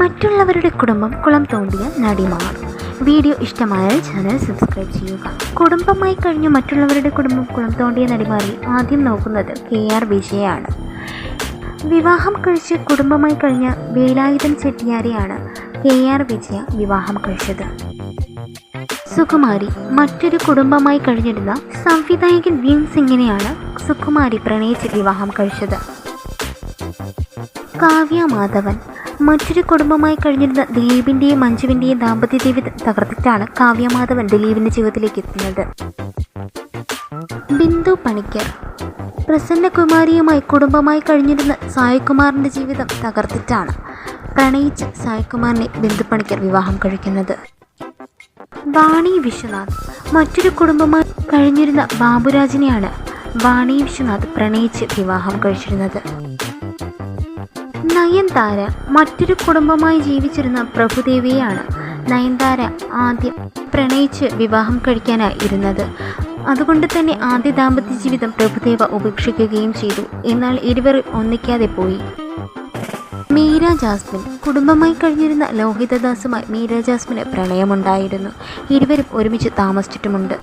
മറ്റുള്ളവരുടെ കുടുംബം കുളം തോണ്ടിയ നടിമാർ. വീഡിയോ ഇഷ്ടമായാൽ ചാനൽ സബ്സ്ക്രൈബ് ചെയ്യുക. കുടുംബമായി കഴിഞ്ഞ മറ്റുള്ളവരുടെ കുടുംബം കുളം തോണ്ടിയ നടിമാരിൽ ആദ്യം നോക്കുന്നത് കെ ആർ വിജയാണ്. വിവാഹം കഴിച്ച് കുടുംബമായി കഴിഞ്ഞ വേലായുധൻ ചെട്ടിയാരെയാണ് കെ ആർ വിജയ വിവാഹം കഴിച്ചത്. സുകുമാരി മറ്റൊരു കുടുംബമായി കഴിഞ്ഞിരുന്ന സംവിധായകൻ വീൺ സിംഗിനെയാണ് സുകുമാരി പ്രണയിച്ച് വിവാഹം കഴിച്ചത്. കാവ്യ മാധവൻ മറ്റൊരു കുടുംബമായി കഴിഞ്ഞിരുന്ന ദിലീപിന്റെയും മഞ്ജുവിന്റെയും ദാമ്പത്യ ജീവിതം തകർത്തിട്ടാണ് കാവ്യമാധവൻ ദിലീപിന്റെ ജീവിതത്തിലേക്ക് എത്തുന്നത്. ബിന്ദു പണിക്കർ. പ്രസന്നകുമാരിയുമായി കുടുംബമായി കഴിഞ്ഞിരുന്ന സായികുമാറിന്റെ ജീവിതം തകർത്തിട്ടാണ് പ്രണയിച്ച് സായികുമാറിനെ ബിന്ദു പണിക്കർ വിവാഹം കഴിക്കുന്നത്. വാണി വിശ്വനാഥ്. മറ്റൊരു കുടുംബമായി കഴിഞ്ഞിരുന്ന ബാബുരാജിനെയാണ് വാണി വിശ്വനാഥ് പ്രണയിച്ച് വിവാഹം കഴിച്ചിരുന്നത്. നയൻതാര മറ്റൊരു കുടുംബമായി ജീവിച്ചിരുന്ന പ്രഭുദേവിയാണ് നയൻതാര ആദ്യം പ്രണയിച്ച് വിവാഹം കഴിക്കാനായി ഇരുന്നത് അതുകൊണ്ട് തന്നെ ആദ്യ ദാമ്പത്യ ജീവിതം പ്രഭുദേവ ഉപേക്ഷിക്കുകയും ചെയ്തു. എന്നാൽ ഇരുവർ ഒന്നിക്കാതെ പോയി. മീര ജാസ്മിൻ കുടുംബമായി കഴിഞ്ഞിരുന്ന ലോഹിതദാസുമായി മീര ജാസ്മിന് പ്രണയമുണ്ടായിരുന്നു. ഇരുവരും ഒരുമിച്ച് താമസിച്ചിട്ടുമുണ്ട്.